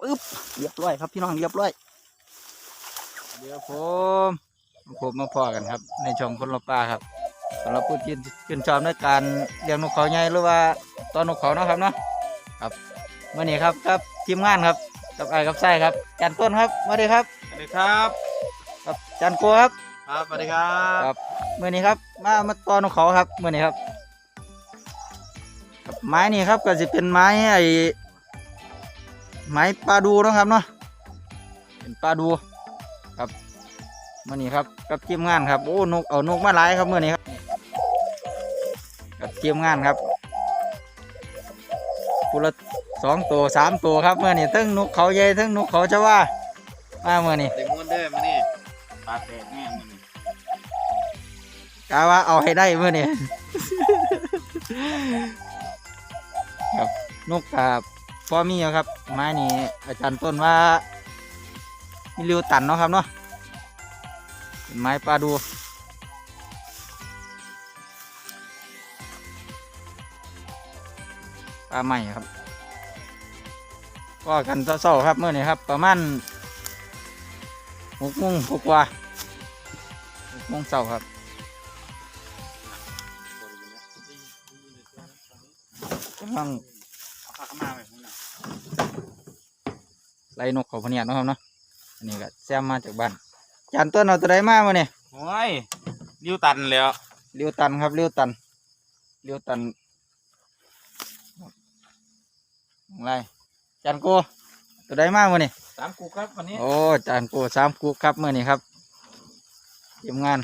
ปึ๊บเรียบร้อยครับพี่น้องเรียบร้อยเดี๋ยวผมผมมาพอกันครับ ในช่องคนละปลาครับสำหรับผู้ที่ชื่นชอบในการเลี้ยงนกเขาใหญ่หรือว่าตอนนกเขาเนาะครับเนาะครับเมื่อนี้ครับครับทีมงานครับกับไอ้กับไส้ครับจันต้นครับสวัสดีครับสวัสดีครับครับจันโกครับครับสวัสดีครับครับเมื่อนี้ครับมามาตอนนกเขาครับเมื่อนี้ครับครับไม้นี่ครับก็จะเป็นไม้ไอ้ ไม้ปลาดูเนาะครับเนาะเป็นปลาดูครับเมื่อนี้ครับกับทีมงานครับโอ้นกเอานกมาหลายครับเมื่อนี้ครับกับทีมงานครับคุละสองตัวสามตัวครับเมื่อนี้ทั้งนกเขาใหญ่ทั้งนกเขาจะว่ามาเมื่อนี้เต็มม้วนเด้อมานี่ปลาแตกแน่มึงนี่กาว่าเอาให้ได้เมื่อนี้ครับนกกับ พ่อมีอยู่ครับ ไม้นี่อาจารย์ต้นว่ามีริวตันเนาะครับเนาะเป็นไม้ปลาดูปลาใหม่ครับก็กันเศร้าๆครับเมื่อนี้ครับ ประมาณหกโมงกว่าหกโมงเช้าครับกำลัง เอาผ้าขาวมาแบบนี้นะ ไล่นกเขาพะเนียดเนาะครับเนาะอันนี้ก็แซมมาจากบ้านจานต้นเอาตัวใดมามาเนี่ยโอ้ยริ้วตันแล้วเลี้ยวตันครับเลี้ยวตันเลี้ยวตันอะไรจานโกตัวใดมามาเนี่ยสามกูครับวันนี้โอ้จานโกสามกุ๊กครับเมื่อนี้ครับเตรียมงาน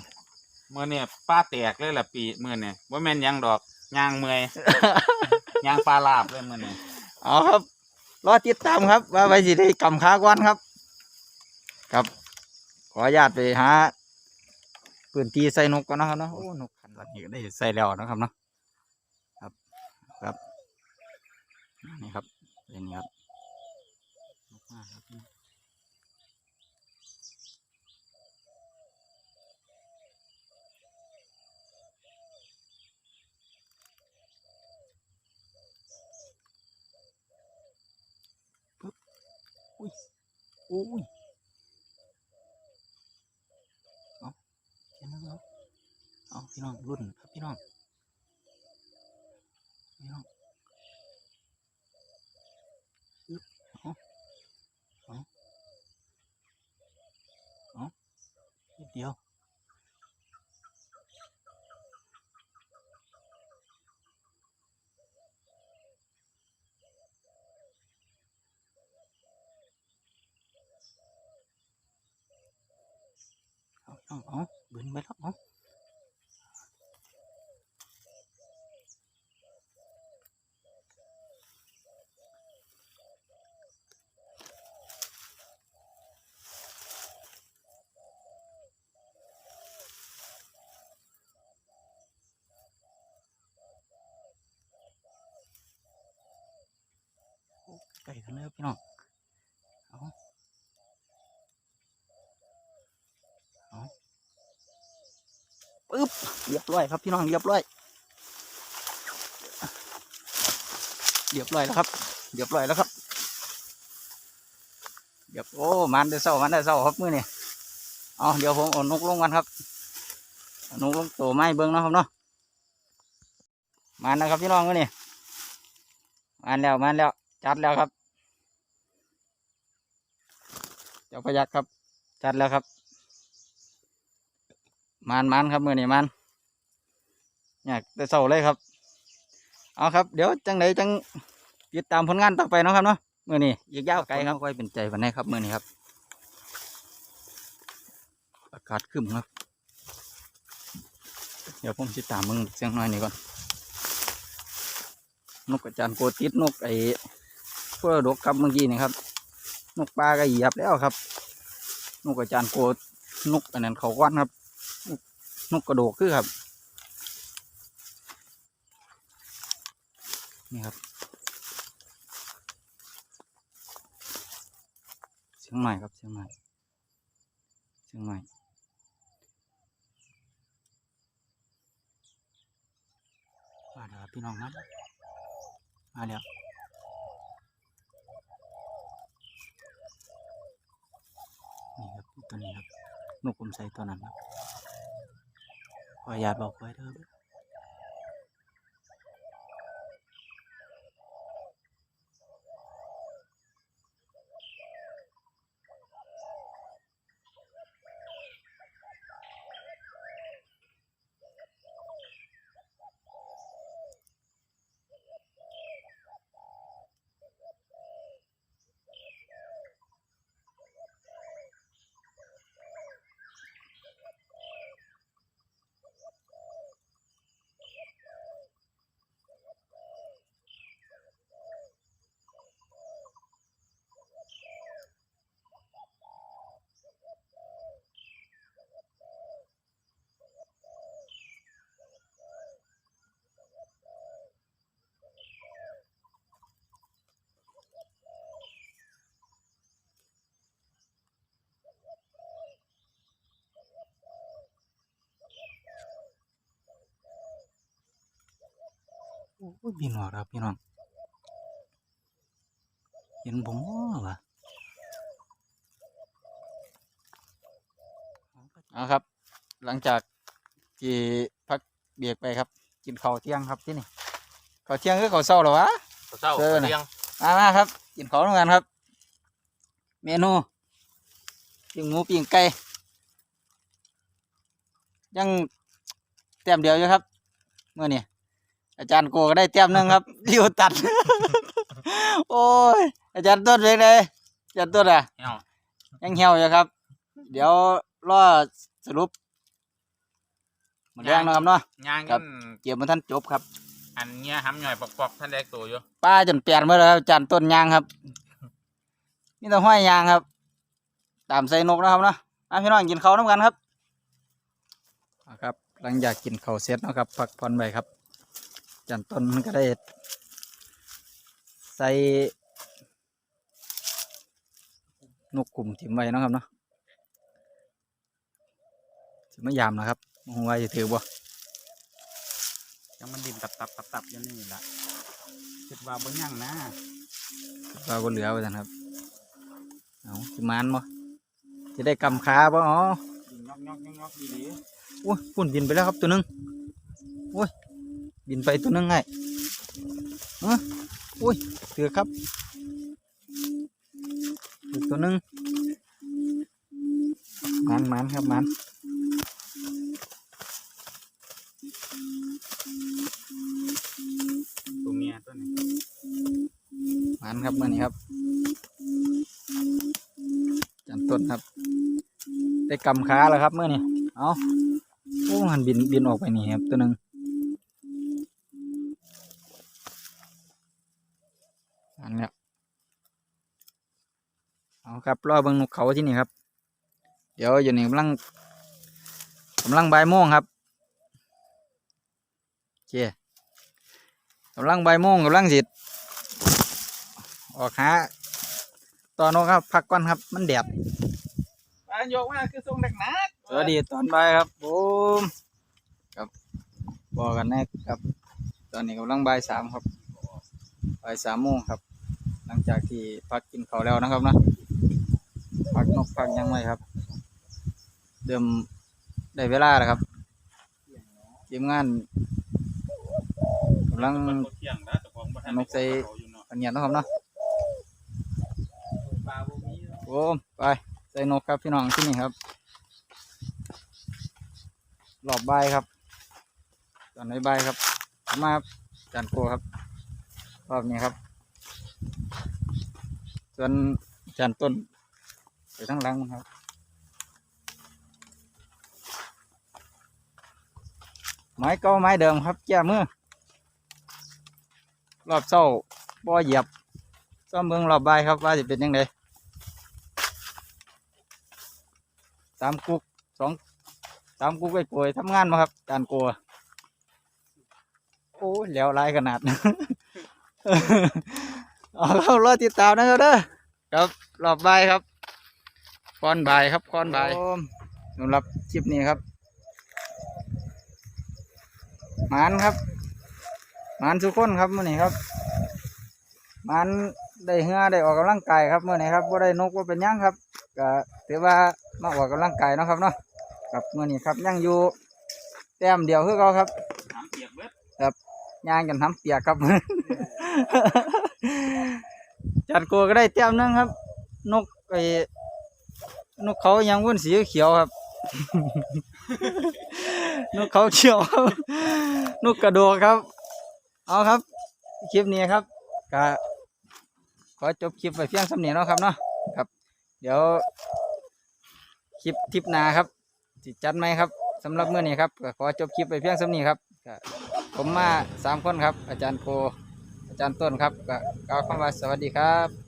เมื่อเนี่ยปลาแตกเลยล่ะปีเมื่อเนี่ยว่าแม่นหยังดอกยางเมื่อยยางปลาลาบเลยเมื่อเนี่ยเอาครับ รอติดตามครับ ว่าไปสิได้กำขาก้อนครับ ครับ ขออนุญาตไปหาปืนทีใส่นกก่อนนะครับเนาะโอ้นกขันวันนี้ก็ได้ใส่แล้วนะครับเนาะครับครับนี่ครับเป็นครับนกมาครับ อุ้ยอุ้ยเอาเห็นแล้วครับเอาพี่น้องรุ่นครับพี่น้องพี่น้องอึ๊บเอาเอาเอานิดเดียว เอาเอาเอาเบินไปแล้วเอาไก่ทะเลพี่น้องเอาเอาปึ๊บ เรียบร้อยครับพี่น้องเรียบร้อย เรียบร้อยแล้วครับเรียบร้อยแล้วครับเรียบโอ้มันได้เศร้ามันได้เศร้าครับมื้อนี่เอาเดี๋ยวผมเอานกลงกันครับนกลงตัวไม้เบิ้งเนาะครับเนาะมันนะครับพี่น้องมื้อนี่มันแล้วมันแล้วจัดแล้วครับเจ้าพยักครับ จัดแล้วครับมันมันครับมือนี่มัน อยากได้เศร้าเลยครับ เอาครับ เดี๋ยวจังไหนจังติดตามผลงานต่อไปนะครับเนาะมือนี่อีกยาวไกลครับค่อยเป็นใจวันนี้ครับมือนี้ครับ อากาศขึ้นครับ เดี๋ยวผมติดตามมึงเสียงน้อยนี่ก่อน นกกระจานโกติดนกไอ้พวกดกครับเมื่อกี้นี่ครับ นกปลาก็เหยียบแล้วครับ นกกระจานโกนกอันนั้นเขาก้อนครับ นกนกกระโดกคือครับ นี่ครับเชียงใหม่ครับเชียงใหม่เชียงใหม่มาเดี๋ยวพี่น้องนะมาเดี๋ยวนี่ครับตัวนี้ครับนกกลมใส่ตัวนั้นครับขออนุญาตบอกไว้เด้อ อ้ยบินออกครับพี่น้องเห็นผมว่าวะเอาครับ หลังจากที่พักเบียกไปครับ กินข้าวเที่ยงครับที่นี่ข้าวเที่ยงคือข้าวเช้าเหรอวะเศร้าเจอน่ะเลี้ยงมามาครับ กินข้าวด้วยกันครับ เมนูปิ้งหมูปิ้งไก่ยังแต้มเดียวอยู่ครับเมื่อนี้ อาจารย์โกก็ได้แต้มหนึ่งครับริวตัด โอ้ย อาจารย์ต้นเป็นไงอาจารย์ต้นอะเอ้ายังเหี่ยวอยู่ครับ เดี๋ยวรอสรุปหมดแรงนะครับเนาะ ย่างครักับนเกี่ยวมาท่านจบครับ อันเนี้ยหำหน่อยปอกๆท่านแดกตัวอยู่ป้าจนเปลี่ยนมาแล้วครับอาจารย์ต้นยางครับนี่ต้องห้อยยางครับ ตามใส่นกนะครับเนาะมาพี่น้องกินข้าวน้ำกันครับครับ หลังจากกินข้าวเสร็จเนาะครับพักผ่อนไปครับอา จารย์ต้นมันก็ได้ ใส่นกกลุ่มถิ่มไว้เนาะครับเนาะสิมายามนะครับมองว่าจะถือบ่ยังมันดินตับตับตับตับอยู่นี่ละคิดว่าบ่ยังนะเราก็เหลือไว้ท่านครับเอาสิมานบ่จะได้กำขาบ่อ๋อดินยอกยอกยอกยอกดีโอ้ยฝุ่นบินไปแล้วครับตัวหนึงโอ้ย บินไปตัวหนึงไงเออโอ้ยเถือครับอีกตัวหนึงมันมันครับมันๆตัวเมียตัวนี้มันครับมื่อนี้ครับ จันต้นครับ ได้กำขาแล้วครับเมื่อนี้เอาโอ้หันบินบินออกไปนี่ครับตัวหนึง อันเนี้ยเอาครับรอเบิ่งนกเขาที่นี่ครับ เดี๋ยวอยู่นี่กำลังกำลังบ่ายโมงครับโอเคกำลังบ่ายโมงกำลังสิออกหาตอนนกครับพักก่อนครับมันแดดอะยกมาคือทรงเด็กนัดสวัสดีตอนบ่ายครับผมครับบอกกันนะครับ ตอนนี้กำลังบ่ายสามครับบ่ายสามโมงครับ หลังจากที่พักกินข้าวแล้วนะครับนะพักนกพักยังไงครับ เดิมได้เวลาแล้วครับทีมงานกำลังนบ่เที่ขันนกใส่เขาอยู่เนะปัญญานะครับเนาะโอ้ไปใส่นกครับพี่น้องที่นี่ครับรอบใบครับตอนในใบครับมาครับจานโกครับรอบนี้ครับ ส่วนจานต้นไปทั้งหลังครับไม้เก่าไม้เดิมครับแก้มือรอบเศร้าบ่เหยียบซ่อมเบิ่งรอบใบครับว่าจะเป็นยังไงสามกุกสองสามกุกไปป่วยทำงานมาครับจานกลัวโอ้แล้วไรขนาด เอาเข้ารอติดตามนะครับเด้อครับรอบบ่ายครับคอนบ่ายครับคอนบ่ายสำหรับคลิปนี้ครับหมานครับหมานทุกคนครับมื่อนี้ครับหมานได้เหือได้ออกกำลังกายครับมื่อนี้ครับว่าได้นกว่าเป็นหยังครับก็ถือว่ามาออกกำลังกายเนาะครับเนาะครับเมื่อนี้ครับยังอยู่แต้มเดียวคือเขาครับน้ำเปียกเบิดย่างกันทำเปียกครับ จัดโกก็ได้แต้มนึงครับ นกไอ้นกเขายังวุ่นสีเขียวครับ นกเขาเขียวครับนกกระโดดครับ เอาครับ คลิปนี้ครับก็ขอจบคลิปไปเพียงสำเนียงเนาะครับเนาะครับ เดี๋ยวคลิปทิปนาครับสิจัดไหมครับสำหรับเมื่อนี้ครับก็ขอจบคลิปไปเพียงสำเนียงครับผมมาสามคนครับ อาจารย์โพ อาจารย์ต้นครับก็กล่าวคำว่าสวัสดีครับ